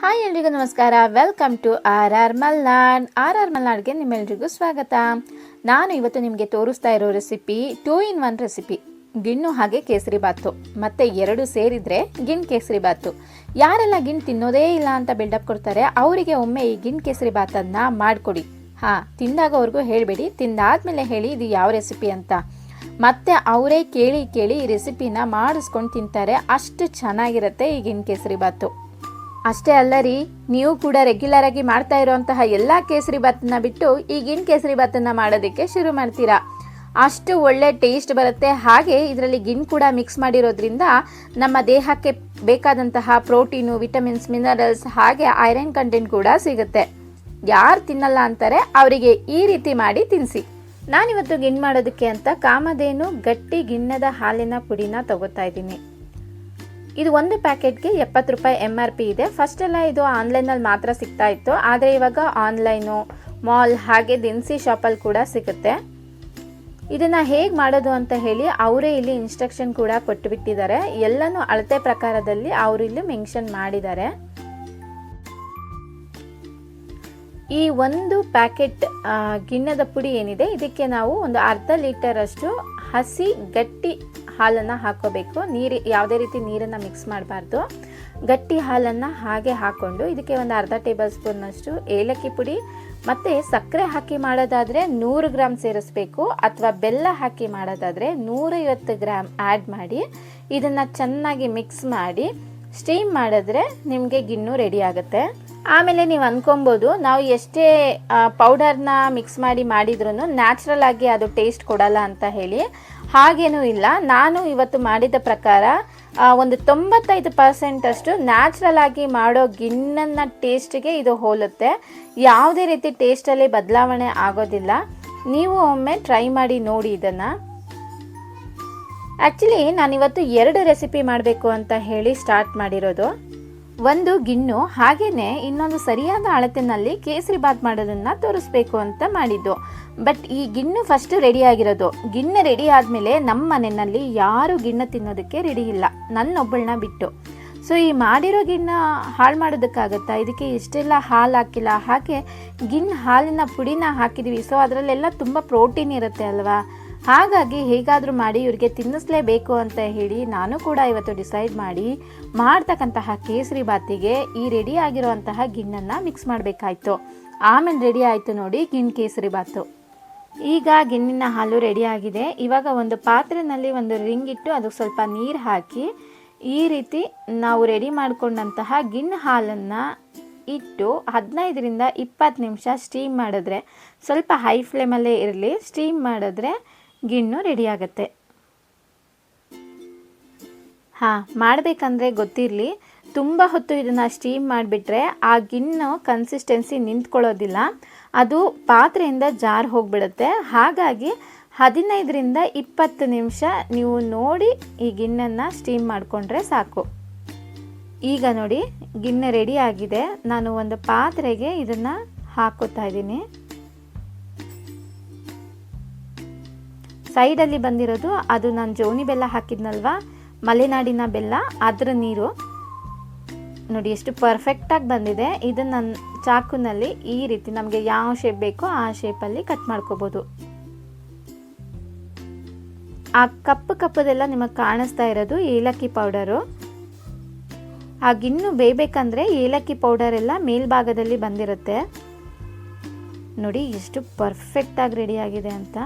Hi ಎಲ್ರಿಗೂ ನಮಸ್ಕಾರ. Welcome to R R Malnad R R ಮಲ್ನಾಡ್ಗೆ ನಿಮ್ಮೆಲ್ರಿಗೂ ಸ್ವಾಗತ. ನಾನು ಇವತ್ತು ನಿಮಗೆ ತೋರಿಸ್ತಾ ಇರೋ recipe two in one recipe ಗಿಣ್ಣು ಹಾಗೆ ಕೇಸರಿ ಬಾತು. ಮತ್ತೆ ಎರಡು ಸೇರಿದ್ರೆ ಗಿಣ್ ಕೇಸರಿ ಬಾತು. ಯಾರೆಲ್ಲ ಗಿಣ್ ತಿನ್ನೋದೇ ಇಲ್ಲ ಅಂತ ಬಿಲ್ಡಪ್ ಕೊಡ್ತಾರೆ, ಅವರಿಗೆ ಒಮ್ಮೆ ಈ ಗಿಣ್ ಕೇಸರಿ ಬಾತನ್ನ ಮಾಡಿಕೊಡಿ. ಹಾಂ, ತಿಂದಾಗ ಅವ್ರಿಗೂ ಹೇಳಬೇಡಿ. ತಿಂದಾದ್ಮೇಲೆ ಹೇಳಿ ಇದು ಯಾವ ರೆಸಿಪಿ ಅಂತ. ಮತ್ತೆ ಅವರೇ ಕೇಳಿ ಕೇಳಿ ಈ ರೆಸಿಪಿನ ಮಾಡಿಸ್ಕೊಂಡು ತಿಂತಾರೆ. ಅಷ್ಟು ಚೆನ್ನಾಗಿರುತ್ತೆ ಈ ಗಿಣ್ ಕೇಸರಿ ಬಾತು. ಅಷ್ಟೇ ಅಲ್ಲ ರೀ ನೀವು ಕೂಡ ರೆಗ್ಯುಲರ್ ಆಗಿ ಮಾಡ್ತಾ ಇರುವಂತಹ ಎಲ್ಲ ಕೇಸರಿ ಭಾತನ್ನ ಬಿಟ್ಟು ಈಗಿನ ಕೇಸರಿ ಭಾತನ್ನ ಮಾಡೋದಕ್ಕೆ ಶುರು ಮಾಡ್ತೀರಾ? ಅಷ್ಟು ಒಳ್ಳೆ ಟೇಸ್ಟ್ ಬರುತ್ತೆ. ಹಾಗೆ ಇದರಲ್ಲಿ ಗಿನ್ ಕೂಡ ಮಿಕ್ಸ್ ಮಾಡಿರೋದ್ರಿಂದ ನಮ್ಮ ದೇಹಕ್ಕೆ ಬೇಕಾದಂತಹ ಪ್ರೋಟೀನು ವಿಟಮಿನ್ಸ್ ಮಿನರಲ್ಸ್ ಹಾಗೆ ಐರನ್ ಕಂಟೆಂಟ್ ಕೂಡ ಸಿಗುತ್ತೆ. ಯಾರು ತಿನ್ನಲ್ಲ ಅಂತಾರೆ ಅವರಿಗೆ ಈ ರೀತಿ ಮಾಡಿ ತಿನ್ನಿಸಿ ನಾನಿವತ್ತು ಗಿನ್ ಮಾಡೋದಕ್ಕೆ ಅಂತ ಕಾಮಧೇನು ಗಟ್ಟಿ ಗಿಣ್ಣದ ಹಾಲಿನ ಪುಡಿನ ತಗೋತಾ ಇದ್ದೀನಿ. ಇದು ಒಂದು ಪ್ಯಾಕೆಟ್ಗೆ ಎಪ್ಪತ್ತು ರೂಪಾಯಿ ಎಂ ಆರ್ ಪಿ ಇದೆ. ಫಸ್ಟ್ ಎಲ್ಲ ಇದು ಆನ್ಲೈನಲ್ಲಿ ಮಾತ್ರ ಸಿಗ್ತಾ ಇತ್ತು. ಆದರೆ ಇವಾಗ ಆನ್ಲೈನು, ಮಾಲ್ ಹಾಗೆ ದಿನಸಿ ಶಾಪಲ್ಲಿ ಕೂಡ ಸಿಗುತ್ತೆ. ಇದನ್ನು ಹೇಗೆ ಮಾಡೋದು ಅಂತ ಹೇಳಿ ಅವರೇ ಇಲ್ಲಿ ಇನ್ಸ್ಟ್ರಕ್ಷನ್ ಕೂಡ ಕೊಟ್ಟುಬಿಟ್ಟಿದ್ದಾರೆ ಎಲ್ಲನೂ ಅಳತೆ ಪ್ರಕಾರದಲ್ಲಿ ಅವರು ಇಲ್ಲಿ ಮೆನ್ಷನ್ ಮಾಡಿದ್ದಾರೆ. ಈ ಒಂದು ಪ್ಯಾಕೆಟ್ ಗಿಣ್ಣದ ಪುಡಿ ಏನಿದೆ? ಇದಕ್ಕೆ ನಾವು ಒಂದು ಅರ್ಧ ಲೀಟರ್ ಅಷ್ಟು ಹಸಿ ಗಟ್ಟಿ ಹಾಲನ್ನು ಹಾಕೋಬೇಕು. ನೀರು, ಯಾವುದೇ ರೀತಿ ನೀರನ್ನು ಮಿಕ್ಸ್ ಮಾಡಬಾರ್ದು. ಗಟ್ಟಿ ಹಾಲನ್ನು ಹಾಗೆ ಹಾಕ್ಕೊಂಡು ಇದಕ್ಕೆ ಒಂದು ಅರ್ಧ ಟೇಬಲ್ ಸ್ಪೂನ್ನಷ್ಟು ಏಲಕ್ಕಿ ಪುಡಿ ಮತ್ತು ಸಕ್ಕರೆ ಹಾಕಿ ಮಾಡೋದಾದರೆ ನೂರು ಗ್ರಾಮ್ ಸೇರಿಸ್ಬೇಕು ಅಥವಾ ಬೆಲ್ಲ ಹಾಕಿ ಮಾಡೋದಾದರೆ ನೂರೈವತ್ತು ಗ್ರಾಮ್ ಆ್ಯಡ್ ಮಾಡಿ ಇದನ್ನು ಚೆನ್ನಾಗಿ ಮಿಕ್ಸ್ ಮಾಡಿ ಸ್ಟೀಮ್ ಮಾಡಿದ್ರೆ ನಿಮಗೆ ಗಿಣ್ಣು ರೆಡಿ ಆಗುತ್ತೆ. ಆಮೇಲೆ ನೀವು ಅಂದ್ಕೊಬೋದು ನಾವು ಎಷ್ಟೇ ಪೌಡರ್ನ ಮಿಕ್ಸ್ ಮಾಡಿ ಮಾಡಿದ್ರೂ ನ್ಯಾಚುರಲ್ ಆಗಿ ಅದು ಟೇಸ್ಟ್ ಕೊಡಲ್ಲ ಅಂತ ಹೇಳಿ ಹಾಗೇನೂ ಇಲ್ಲ. ನಾನು ಇವತ್ತು ಮಾಡಿದ ಪ್ರಕಾರ ಒಂದು ತೊಂಬತ್ತೈದು ಪರ್ಸೆಂಟ್ ಅಷ್ಟು ನ್ಯಾಚುರಲ್ ಆಗಿ ಮಾಡೋ ಗಿಣ್ಣನ್ನು ಟೇಸ್ಟಿಗೆ ಇದು ಹೋಲುತ್ತೆ. ಯಾವುದೇ ರೀತಿ ಟೇಸ್ಟಲ್ಲಿ ಬದಲಾವಣೆ ಆಗೋದಿಲ್ಲ. ನೀವು ಒಮ್ಮೆ ಟ್ರೈ ಮಾಡಿ ನೋಡಿ ಇದನ್ನು. ಆ್ಯಕ್ಚುಲಿ ನಾನಿವತ್ತು ಎರಡು ರೆಸಿಪಿ ಮಾಡಬೇಕು ಅಂತ ಹೇಳಿ ಸ್ಟಾರ್ಟ್ ಮಾಡಿರೋದು. ಒಂದು ಗಿಣ್ಣು ಹಾಗೇನೆ ಇನ್ನೊಂದು ಸರಿಯಾದ ಅಳತೆನಲ್ಲಿ ಕೇಸರಿ ಬಾತ್ ಮಾಡೋದನ್ನ ತೋರಿಸ್ಬೇಕು ಅಂತ ಮಾಡಿದ್ದು. ಬಟ್ ಈ ಗಿಣ್ಣು ಫಸ್ಟ್ ರೆಡಿ ಆಗಿರೋದು. ಗಿಣ್ಣು ರೆಡಿ ಆದ್ಮೇಲೆ ನಮ್ಮ ಮನೆಯಲ್ಲಿ ಯಾರು ಗಿಣ್ಣು ತಿನ್ನೋದಕ್ಕೆ ರೆಡಿ ಇಲ್ಲ. ನನ್ನೊಬ್ಬಳನ್ನ ಬಿಟ್ಟು. ಸೊ ಈ ಮಾಡಿರೋ ಗಿಣ್ಣ ಹಾಳು ಮಾಡೋದಕ್ಕಾಗತ್ತಾ? ಇದಕ್ಕೆ ಇಷ್ಟೆಲ್ಲ ಹಾಲು ಹಾಕಿಲ್ಲ? ಹಾಗೆ ಗಿಣ್ಣು ಹಾಲಿನ ಪುಡಿನ ಹಾಕಿದ್ದೀವಿ ಸೊ ಅದರಲ್ಲೆಲ್ಲ ತುಂಬ ಪ್ರೋಟೀನ್ ಇರುತ್ತೆ ಅಲ್ವಾ? ಹಾಗಾಗಿ ಹೇಗಾದರೂ ಮಾಡಿ ಇವರಿಗೆ ತಿನ್ನಿಸ್ಲೇಬೇಕು ಅಂತ ಹೇಳಿ ನಾನು ಕೂಡ ಇವತ್ತು ಡಿಸೈಡ್ ಮಾಡಿ ಮಾಡ್ತಕ್ಕಂತಹ ಕೇಸರಿ ಬಾತಿಗೆ ಈ ರೆಡಿ ಆಗಿರುವಂತಹ ಗಿಣ್ಣನ್ನು ಮಿಕ್ಸ್ ಮಾಡಬೇಕಾಯ್ತು. ಆಮೇಲೆ ರೆಡಿ ಆಯಿತು ನೋಡಿ ಗಿಣ್ ಕೇಸರಿ ಬಾತು. ಈಗ ಗಿಣ್ಣಿನ ಹಾಲು ರೆಡಿ ಆಗಿದೆ. ಇವಾಗ ಒಂದು ಪಾತ್ರೆನಲ್ಲಿ ಒಂದು ರಿಂಗ್ ಇಟ್ಟು ಅದಕ್ಕೆ ಸ್ವಲ್ಪ ನೀರು ಹಾಕಿ ಈ ರೀತಿ ನಾವು ರೆಡಿ ಮಾಡಿಕೊಂಡಂತಹ ಗಿಣ್ಣು ಹಾಲನ್ನು ಇಟ್ಟು ಹದಿನೈದರಿಂದ ಇಪ್ಪತ್ತು ನಿಮಿಷ ಸ್ಟೀಮ್ ಮಾಡಿದ್ರೆ ಸ್ವಲ್ಪ ಹೈ ಫ್ಲೇಮಲ್ಲೇ ಇರಲಿ. ಸ್ಟೀಮ್ ಮಾಡಿದ್ರೆ ಗಿಣ್ಣು ರೆಡಿ ಆಗುತ್ತೆ. ಹಾಂ, ಮಾಡಬೇಕಂದ್ರೆ ಗೊತ್ತಿರಲಿ, ತುಂಬ ಹೊತ್ತು ಇದನ್ನು ಸ್ಟೀಮ್ ಮಾಡಿಬಿಟ್ರೆ ಆ ಗಿಣ್ಣು ಕನ್ಸಿಸ್ಟೆನ್ಸಿ ನಿಂತ್ಕೊಳ್ಳೋದಿಲ್ಲ. ಅದು ಪಾತ್ರೆಯಿಂದ ಜಾರ್ ಹೋಗಿಬಿಡುತ್ತೆ. ಹಾಗಾಗಿ ಹದಿನೈದರಿಂದ ಇಪ್ಪತ್ತು ನಿಮಿಷ ನೀವು ನೋಡಿ ಈ ಗಿಣ್ಣನ್ನು ಸ್ಟೀಮ್ ಮಾಡಿಕೊಂಡ್ರೆ ಸಾಕು. ಈಗ ನೋಡಿ, ಗಿಣ್ಣು ರೆಡಿ ಆಗಿದೆ. ನಾನು ಒಂದು ಪಾತ್ರೆಗೆ ಇದನ್ನು ಹಾಕೋತಾ ಇದ್ದೀನಿ. ಸೈಡಲ್ಲಿ ಬಂದಿರೋದು ಅದು ನಾನು ಜೋನಿ ಬೆಲ್ಲ ಹಾಕಿದ್ನಲ್ವ? ಮಲೆನಾಡಿನ ಬೆಲ್ಲ, ಅದರ ನೀರು. ನೋಡಿ, ಎಷ್ಟು ಪರ್ಫೆಕ್ಟಾಗಿ ಬಂದಿದೆ. ಇದನ್ನು ನನ್ನ ಚಾಕುನಲ್ಲಿ ಈ ರೀತಿ ನಮಗೆ ಯಾವ ಶೇಪ್ ಬೇಕೋ ಆ ಶೇಪಲ್ಲಿ ಕಟ್ ಮಾಡ್ಕೋಬೋದು. ಆ ಕಪ್ಪು ಕಪ್ಪದೆಲ್ಲ ನಿಮಗೆ ಕಾಣಿಸ್ತಾ ಇರೋದು ಏಲಕ್ಕಿ ಪೌಡರು ಹಾಗಿನ್ನೂ ಬೇಯಬೇಕಂದ್ರೆ ಏಲಕ್ಕಿ ಪೌಡರ್ ಎಲ್ಲ ಮೇಲ್ಭಾಗದಲ್ಲಿ ಬಂದಿರುತ್ತೆ. ನೋಡಿ, ಎಷ್ಟು ಪರ್ಫೆಕ್ಟಾಗಿ ರೆಡಿಯಾಗಿದೆ ಅಂತ.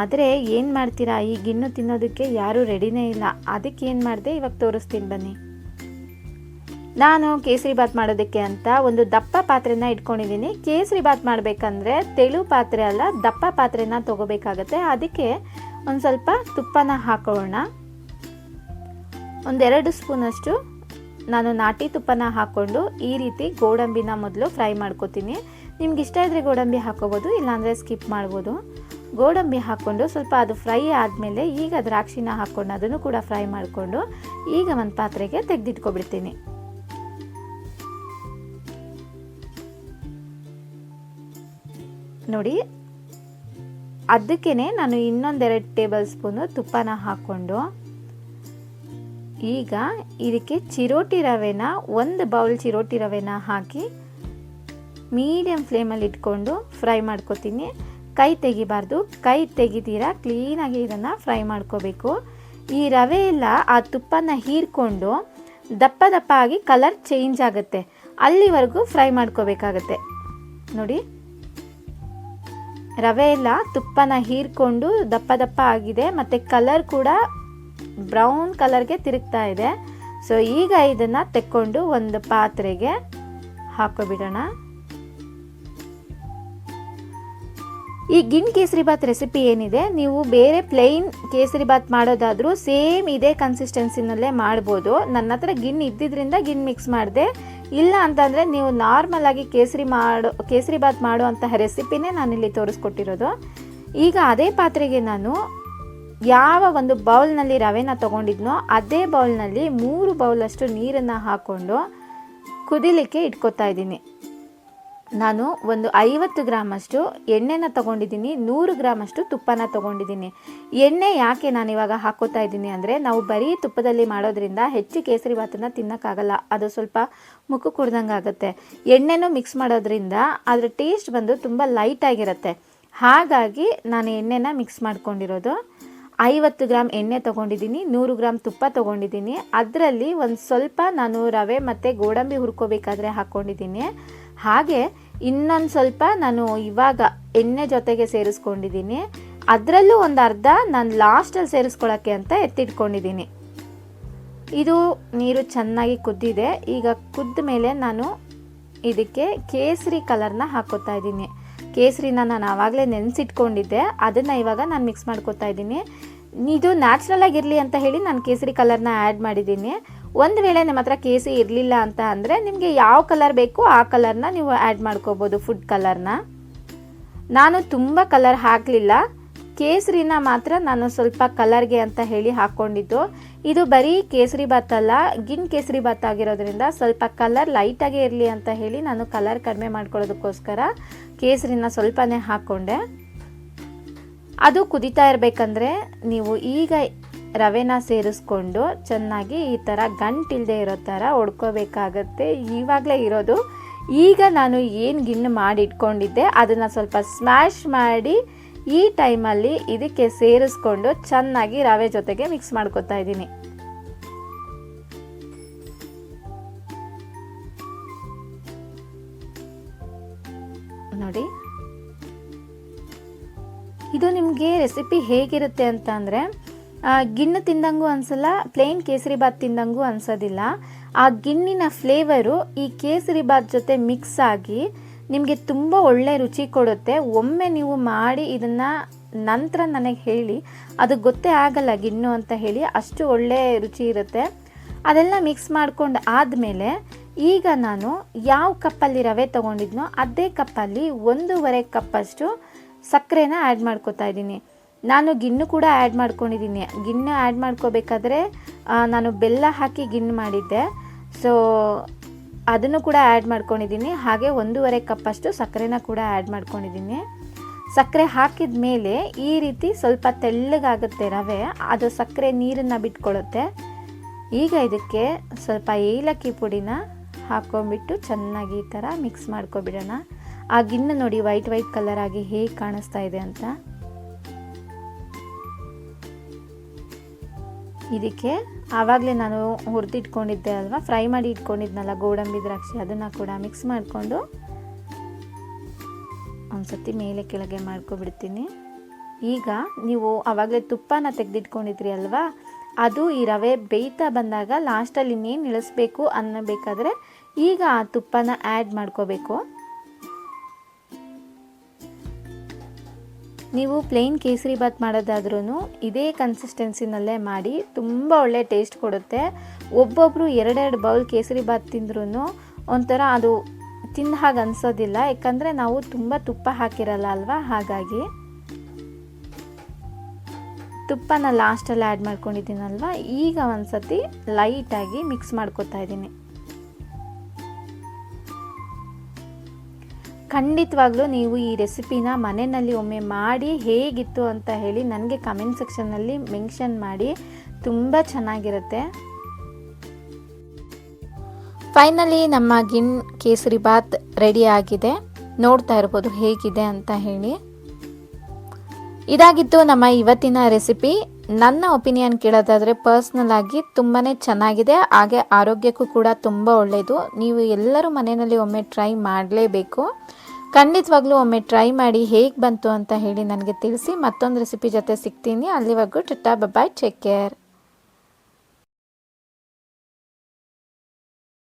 ಆದರೆ ಏನು ಮಾಡ್ತೀರಾ? ಈ ಗಿಣ್ಣು ತಿನ್ನೋದಕ್ಕೆ ಯಾರೂ ರೆಡಿನೇ ಇಲ್ಲ. ಅದಕ್ಕೆ ಏನು ಮಾಡಿದೆ? ಇವಾಗ ತೋರಿಸ್ತೀನಿ ಬನ್ನಿ. ನಾನು ಕೇಸರಿ ಬಾತ್ ಮಾಡೋದಕ್ಕೆ ಅಂತ ಒಂದು ದಪ್ಪ ಪಾತ್ರೆನ ಇಟ್ಕೊಂಡಿದ್ದೀನಿ. ಕೇಸರಿ ಬಾತ್ ಮಾಡಬೇಕಂದ್ರೆ ತೆಳು ಪಾತ್ರೆ ಅಲ್ಲ, ದಪ್ಪ ಪಾತ್ರೆನ ತೊಗೋಬೇಕಾಗತ್ತೆ. ಅದಕ್ಕೆ ಒಂದು ಸ್ವಲ್ಪ ತುಪ್ಪನ ಹಾಕೋಣ. ಒಂದೆರಡು ಸ್ಪೂನಷ್ಟು ನಾನು ನಾಟಿ ತುಪ್ಪನ ಹಾಕ್ಕೊಂಡು ಈ ರೀತಿ ಗೋಡಂಬಿನ ಮೊದಲು ಫ್ರೈ ಮಾಡ್ಕೋತೀನಿ. ನಿಮ್ಗೆ ಇಷ್ಟ ಇದ್ದರೆ ಗೋಡಂಬಿ ಹಾಕೋಬೋದು, ಇಲ್ಲಾಂದರೆ ಸ್ಕಿಪ್ ಮಾಡ್ಬೋದು. ಗೋಡಂಬಿ ಹಾಕ್ಕೊಂಡು ಸ್ವಲ್ಪ ಅದು ಫ್ರೈ ಆದಮೇಲೆ ಈಗ ದ್ರಾಕ್ಷಿನ ಹಾಕ್ಕೊಂಡು ಅದನ್ನು ಕೂಡ ಫ್ರೈ ಮಾಡಿಕೊಂಡು ಈಗ ಒಂದು ಪಾತ್ರೆಗೆ ತೆಗೆದಿಟ್ಕೊಬಿಡ್ತೀನಿ. ನೋಡಿ ಅದಕ್ಕೇ ನಾನು ಇನ್ನೊಂದೆರಡು ಟೇಬಲ್ ಸ್ಪೂನು ತುಪ್ಪನ ಹಾಕ್ಕೊಂಡು ಈಗ ಇದಕ್ಕೆ ಚಿರೋಟಿ ರವೆನ, ಒಂದು ಬೌಲ್ ಚಿರೋಟಿ ರವೆನ ಹಾಕಿ ಮೀಡಿಯಮ್ ಫ್ಲೇಮಲ್ಲಿ ಇಟ್ಕೊಂಡು ಫ್ರೈ ಮಾಡ್ಕೊತೀನಿ. ಕೈ ತೆಗಿಬಾರ್ದು. ಕೈ ತೆಗಿತೀರ? ಕ್ಲೀನಾಗಿ ಇದನ್ನು ಫ್ರೈ ಮಾಡ್ಕೋಬೇಕು. ಈ ರವೆ ಎಲ್ಲ ಆ ತುಪ್ಪನ ಹೀರ್ಕೊಂಡು ದಪ್ಪ ದಪ್ಪ ಆಗಿ ಕಲರ್ ಚೇಂಜ್ ಆಗುತ್ತೆ. ಅಲ್ಲಿವರೆಗೂ ಫ್ರೈ ಮಾಡ್ಕೋಬೇಕಾಗತ್ತೆ. ನೋಡಿ. ರವೆ ಎಲ್ಲ ತುಪ್ಪನ ಹೀರ್ಕೊಂಡು ದಪ್ಪ ದಪ್ಪ ಆಗಿದೆ. ಮತ್ತು ಕಲರ್ ಕೂಡ ಬ್ರೌನ್ ಕಲರ್ಗೆ ತಿರುಗ್ತಾ ಇದೆ. ಸೊ ಈಗ ಇದನ್ನು ತೆಕ್ಕೊಂಡು ಒಂದು ಪಾತ್ರೆಗೆ ಹಾಕೋಬಿಡೋಣ ಈ ಗಿಣ್ ಕೇಸರಿ ಬಾತ್ ರೆಸಿಪಿ ಏನಿದೆ, ನೀವು ಬೇರೆ ಪ್ಲೈನ್ ಕೇಸರಿ ಬಾತ್ ಮಾಡೋದಾದರೂ ಸೇಮ್ ಇದೇ ಕನ್ಸಿಸ್ಟೆನ್ಸಿನಲ್ಲೇ ಮಾಡ್ಬೋದು. ನನ್ನ ಹತ್ರ ಗಿಣ್ ಇದ್ದಿದ್ದರಿಂದ ಗಿಣ್ ಮಿಕ್ಸ್ ಮಾಡಿದೆ. ಇಲ್ಲ ಅಂತಂದರೆ ನೀವು ನಾರ್ಮಲ್ ಆಗಿ ಕೇಸರಿ ಮಾಡೋ, ಕೇಸರಿ ಬಾತ್ ಮಾಡುವಂತಹ ರೆಸಿಪಿನೇ ನಾನಿಲ್ಲಿ ತೋರಿಸ್ಕೊಟ್ಟಿರೋದು. ಈಗ ಅದೇ ಪಾತ್ರೆಗೆ ನಾನು ಯಾವ ಒಂದು ಬೌಲ್ನಲ್ಲಿ ರವೆನ ತೊಗೊಂಡಿದ್ನೋ ಅದೇ ಬೌಲ್ನಲ್ಲಿ ಮೂರು ಬೌಲಷ್ಟು ನೀರನ್ನು ಹಾಕ್ಕೊಂಡು ಕುದಿಲಿಕ್ಕೆ ಇಟ್ಕೋತಾ ಇದ್ದೀನಿ. ನಾನು ಒಂದು ಐವತ್ತು ಗ್ರಾಮಷ್ಟು ಎಣ್ಣೆನ ತಗೊಂಡಿದ್ದೀನಿ, ನೂರು ಗ್ರಾಮಷ್ಟು ತುಪ್ಪನ ತಗೊಂಡಿದ್ದೀನಿ. ಎಣ್ಣೆ ಯಾಕೆ ನಾನು ಇವಾಗ ಹಾಕೋತಾ ಇದ್ದೀನಿ ಅಂದರೆ, ನಾವು ಬರೀ ತುಪ್ಪದಲ್ಲಿ ಮಾಡೋದ್ರಿಂದ ಹೆಚ್ಚು ಕೇಸರಿ ಭಾತನ ತಿನ್ನೋಕ್ಕಾಗಲ್ಲ. ಅದು ಸ್ವಲ್ಪ ಮುಖ ಕುಡ್ದಂಗೆ ಆಗುತ್ತೆ. ಎಣ್ಣೆನೂ ಮಿಕ್ಸ್ ಮಾಡೋದ್ರಿಂದ ಅದರ ಟೇಸ್ಟ್ ಬಂದು ತುಂಬ ಲೈಟಾಗಿರುತ್ತೆ ಹಾಗಾಗಿ ನಾನು ಎಣ್ಣೆನ ಮಿಕ್ಸ್ ಮಾಡ್ಕೊಂಡಿರೋದು. ಐವತ್ತು ಗ್ರಾಮ್ ಎಣ್ಣೆ ತೊಗೊಂಡಿದ್ದೀನಿ, ನೂರು ಗ್ರಾಮ್ ತುಪ್ಪ ತೊಗೊಂಡಿದ್ದೀನಿ. ಅದರಲ್ಲಿ ಒಂದು ಸ್ವಲ್ಪ ನಾನು ರವೆ ಮತ್ತು ಗೋಡಂಬಿ ಹುರ್ಕೋಬೇಕಾದ್ರೆ ಹಾಕ್ಕೊಂಡಿದ್ದೀನಿ ಹಾಗೆ ಇನ್ನೊಂದು ಸ್ವಲ್ಪ ನಾನು ಇವಾಗ ಎಣ್ಣೆ ಜೊತೆಗೆ ಸೇರಿಸ್ಕೊಂಡಿದ್ದೀನಿ. ಅದರಲ್ಲೂ ಒಂದು ಅರ್ಧ ನಾನು ಲಾಸ್ಟಲ್ಲಿ ಸೇರಿಸ್ಕೊಳ್ಳೋಕ್ಕೆ ಅಂತ ಎತ್ತಿಟ್ಕೊಂಡಿದ್ದೀನಿ. ಇದು ನೀರು ಚೆನ್ನಾಗಿ ಕುದ್ದಿದೆ. ಈಗ ಕುದ್ದ ಮೇಲೆ ನಾನು ಇದಕ್ಕೆ ಕೇಸರಿ ಕಲರ್ನ ಹಾಕೋತಾ ಇದ್ದೀನಿ. ಕೇಸರಿನ ನಾನು ಆವಾಗಲೇ ನೆನೆಸಿಟ್ಕೊಂಡಿದ್ದೆ. ಅದನ್ನು ಇವಾಗ ನಾನು ಮಿಕ್ಸ್ ಮಾಡ್ಕೋತಾ ಇದ್ದೀನಿ. ಇದು ನ್ಯಾಚುರಲ್ ಆಗಿರಲಿ ಅಂತ ಹೇಳಿ ನಾನು ಕೇಸರಿ ಕಲರ್ನ ಆ್ಯಡ್ ಮಾಡಿದ್ದೀನಿ. ಒಂದು ವೇಳೆ ನಿಮ್ಮ ಹತ್ರ ಕೇಸರಿ ಇರಲಿಲ್ಲ ಅಂತ ಅಂದರೆ ನಿಮಗೆ ಯಾವ ಕಲರ್ ಬೇಕು ಆ ಕಲರ್ನ ನೀವು ಆ್ಯಡ್ ಮಾಡ್ಕೋಬೋದು ಫುಡ್ ಕಲರ್ನ ನಾನು ತುಂಬ ಕಲರ್ ಹಾಕಲಿಲ್ಲ. ಕೇಸರಿನ ಮಾತ್ರ ನಾನು ಸ್ವಲ್ಪ ಕಲರ್ಗೆ ಅಂತ ಹೇಳಿ ಹಾಕ್ಕೊಂಡಿದ್ದು ಇದು ಬರೀ ಕೇಸರಿ ಭಾತ್ ಅಲ್ಲ ಗಿನ್ ಕೇಸರಿ ಭಾತ್ ಆಗಿರೋದ್ರಿಂದ ಸ್ವಲ್ಪ ಕಲರ್ ಲೈಟಾಗೇ ಇರಲಿ ಅಂತ ಹೇಳಿ ನಾನು ಕಲರ್ ಕಡಿಮೆ ಮಾಡ್ಕೊಳ್ಳೋದಕ್ಕೋಸ್ಕರ ಕೇಸರಿನ ಸ್ವಲ್ಪನೇ ಹಾಕ್ಕೊಂಡೆ. ಅದು ಕುದಿತಾ ಇರಬೇಕಂದ್ರೆ ನೀವು ಈಗ ರವೆನ ಸೇರಿಸ್ಕೊಂಡು ಚೆನ್ನಾಗಿ ಈ ಥರ ಗಂಟಿಲ್ಲದೆ ಇರೋ ಥರ ಹೊಡ್ಕೋಬೇಕಾಗತ್ತೆ ಇವಾಗಲೇ ಇರೋದು. ಈಗ ನಾನು ಏನು ಗಿಣ್ಣು ಮಾಡಿ ಇಟ್ಕೊಂಡಿದ್ದೆ ಅದನ್ನು ಸ್ವಲ್ಪ ಸ್ಮ್ಯಾಶ್ ಮಾಡಿ ಈ ಟೈಮಲ್ಲಿ ಇದಕ್ಕೆ ಸೇರಿಸ್ಕೊಂಡು ಚೆನ್ನಾಗಿ ರವೆ ಜೊತೆಗೆ ಮಿಕ್ಸ್ ಮಾಡ್ಕೊತಾ ಇದ್ದೀನಿ. ನೋಡಿ. ಇದು ನಿಮಗೆ ರೆಸಿಪಿ ಹೇಗಿರುತ್ತೆ ಅಂತ ಅಂದರೆ ಗಿಣ್ಣು ತಿಂದಂಗೂ ಅನ್ಸಲ್ಲ ಪ್ಲೇನ್ ಕೇಸರಿ ಬಾತ್ ತಿಂದಂಗೂ ಅನ್ಸೋದಿಲ್ಲ. ಆ ಗಿಣ್ಣಿನ ಫ್ಲೇವರು ಈ ಕೇಸರಿ ಬಾತ್ ಜೊತೆ ಮಿಕ್ಸ್ ಆಗಿ ನಿಮಗೆ ತುಂಬ ಒಳ್ಳೆ ರುಚಿ ಕೊಡುತ್ತೆ. ಒಮ್ಮೆ ನೀವು ಮಾಡಿ ಇದನ್ನು ನಂತರ ನನಗೆ ಹೇಳಿ, ಅದು ಗೊತ್ತೇ ಆಗಲ್ಲ ಗಿಣ್ಣು ಅಂತ ಹೇಳಿ, ಅಷ್ಟು ಒಳ್ಳೆ ರುಚಿ ಇರುತ್ತೆ. ಅದೆಲ್ಲ ಮಿಕ್ಸ್ ಮಾಡ್ಕೊಂಡು ಆದಮೇಲೆ ಈಗ ನಾನು ಯಾವ ಕಪ್ಪಲ್ಲಿ ರವೆ ತೊಗೊಂಡಿದ್ನೋ ಅದೇ ಕಪ್ಪಲ್ಲಿ ಒಂದೂವರೆ ಕಪ್ಪಷ್ಟು ಸಕ್ಕರೆನ ಆ್ಯಡ್ ಮಾಡ್ಕೋತಾ ಇದ್ದೀನಿ. ನಾನು ಗಿಣ್ಣು ಕೂಡ ಆ್ಯಡ್ ಮಾಡ್ಕೊಂಡಿದ್ದೀನಿ. ಗಿಣ್ಣು ಆ್ಯಡ್ ಮಾಡ್ಕೋಬೇಕಾದ್ರೆ ನಾನು ಬೆಲ್ಲ ಹಾಕಿ ಗಿಣ್ಣು ಮಾಡಿದ್ದೆ. ಸೊ ಅದನ್ನು ಕೂಡ ಆ್ಯಡ್ ಮಾಡ್ಕೊಂಡಿದ್ದೀನಿ. ಹಾಗೆ ಒಂದೂವರೆ ಕಪ್ಪಷ್ಟು ಸಕ್ಕರೆನ ಕೂಡ ಆ್ಯಡ್ ಮಾಡ್ಕೊಂಡಿದ್ದೀನಿ. ಸಕ್ಕರೆ ಹಾಕಿದ ಮೇಲೆ ಈ ರೀತಿ ಸ್ವಲ್ಪ ತೆಳ್ಳಗಾಗುತ್ತೆ ರವೆ. ಅದು ಸಕ್ಕರೆ ನೀರನ್ನು ಬಿಟ್ಕೊಳ್ಳುತ್ತೆ. ಈಗ ಇದಕ್ಕೆ ಸ್ವಲ್ಪ ಏಲಕ್ಕಿ ಪುಡಿನ ಹಾಕೊಂಡ್ಬಿಟ್ಟು ಚೆನ್ನಾಗಿ ಈ ಥರ ಮಿಕ್ಸ್ ಮಾಡ್ಕೊಬಿಡೋಣ. ಆ ಗಿಣ್ಣು ನೋಡಿ ವೈಟ್ ವೈಟ್ ಕಲರಾಗಿ ಹೇಗೆ ಕಾಣಿಸ್ತಾ ಇದೆ ಅಂತ. ಇದಕ್ಕೆ ಆವಾಗಲೇ ನಾನು ಹುರಿದಿಟ್ಕೊಂಡಿದ್ದೆ ಅಲ್ವಾ? ಫ್ರೈ ಮಾಡಿ ಇಟ್ಕೊಂಡಿದ್ನಲ್ಲ ಗೋಡಂಬಿ ದ್ರಾಕ್ಷಿ, ಅದನ್ನು ಕೂಡ ಮಿಕ್ಸ್ ಮಾಡಿಕೊಂಡು ಒಂದ್ಸತಿ ಮೇಲೆ ಕೆಳಗೆ ಮಾಡ್ಕೊಬಿಡ್ತೀನಿ. ಈಗ ನೀವು ಆವಾಗಲೇ ತುಪ್ಪನ ತೆಗೆದಿಟ್ಕೊಂಡಿದ್ರಿ ಅಲ್ವಾ? ಅದು ಈ ರವೆ ಬೇಯ್ತಾ ಬಂದಾಗ ಲಾಸ್ಟಲ್ಲಿ ಇನ್ನೇನು ಇಳಿಸ್ಬೇಕು ಅನ್ನಬೇಕಾದ್ರೆ ಈಗ ಆ ತುಪ್ಪನ ಆ್ಯಡ್ ಮಾಡ್ಕೋಬೇಕು. ನೀವು ಪ್ಲೇನ್ ಕೇಸರಿ ಬಾತ್ ಮಾಡೋದಾದ್ರೂ ಇದೇ ಕನ್ಸಿಸ್ಟೆನ್ಸಿನಲ್ಲೇ ಮಾಡಿ ತುಂಬ ಒಳ್ಳೆ ಟೇಸ್ಟ್ ಕೊಡುತ್ತೆ. ಒಬ್ಬೊಬ್ಬರು ಎರಡೆರಡು ಬೌಲ್ ಕೇಸರಿ ಬಾತ್ ತಿಂದ್ರೂ ಒಂಥರ ಅದು ತಿಂದ ಹಾಗೆ ಅನಿಸೋದಿಲ್ಲ. ಯಾಕಂದರೆ ನಾವು ತುಂಬ ತುಪ್ಪ ಹಾಕಿರಲ್ಲ ಅಲ್ವಾ? ಹಾಗಾಗಿ ತುಪ್ಪನ ಲಾಸ್ಟಲ್ಲಿ ಆ್ಯಡ್ ಮಾಡ್ಕೊಂಡಿದ್ದೀನಲ್ವ? ಈಗ ಒಂದು ಸತಿ ಲೈಟಾಗಿ ಮಿಕ್ಸ್ ಮಾಡ್ಕೊತಾ ಇದ್ದೀನಿ. ಖಂಡಿತವಾಗ್ಲೂ ನೀವು ಈ ರೆಸಿಪಿನ ಮನೆಯಲ್ಲಿ ಒಮ್ಮೆ ಮಾಡಿ ಹೇಗಿತ್ತು ಅಂತ ಹೇಳಿ ನನಗೆ ಕಮೆಂಟ್ ಸೆಕ್ಷನ್ನಲ್ಲಿ ಮೆನ್ಷನ್ ಮಾಡಿ, ತುಂಬ ಚೆನ್ನಾಗಿರುತ್ತೆ. ಫೈನಲಿ ನಮ್ಮ ಗಿನ್ ಕೇಸರಿ ಬಾತ್ ರೆಡಿ ಆಗಿದೆ. ನೋಡ್ತಾ ಇರ್ಬೋದು ಹೇಗಿದೆ ಅಂತ ಹೇಳಿ. ಇದಾಗಿತ್ತು ನಮ್ಮ ಇವತ್ತಿನ ರೆಸಿಪಿ ನನ್ನ ಒಪಿನಿಯನ್ ಕೇಳೋದಾದರೆ ಪರ್ಸ್ನಲ್ ಆಗಿ ತುಂಬಾ ಚೆನ್ನಾಗಿದೆ, ಹಾಗೆ ಆರೋಗ್ಯಕ್ಕೂ ಕೂಡ ತುಂಬ ಒಳ್ಳೆಯದು ನೀವು ಎಲ್ಲರೂ ಮನೆಯಲ್ಲಿ ಒಮ್ಮೆ ಟ್ರೈ ಮಾಡಲೇಬೇಕು. ಖಂಡಿತವಾಗ್ಲೂ ಒಮ್ಮೆ ಟ್ರೈ ಮಾಡಿ ಹೇಗೆ ಬಂತು ಅಂತ ಹೇಳಿ ನನಗೆ ತಿಳಿಸಿ, ಮತ್ತೊಂದು ರೆಸಿಪಿ ಜೊತೆ ಸಿಗ್ತೀನಿ. ಅಲ್ಲಿವರೆಗೂ ಟಿಟ್ಟಾ ಬಬ್ಬಾಯ್ ಟೇಕ್ ಕೇರ್.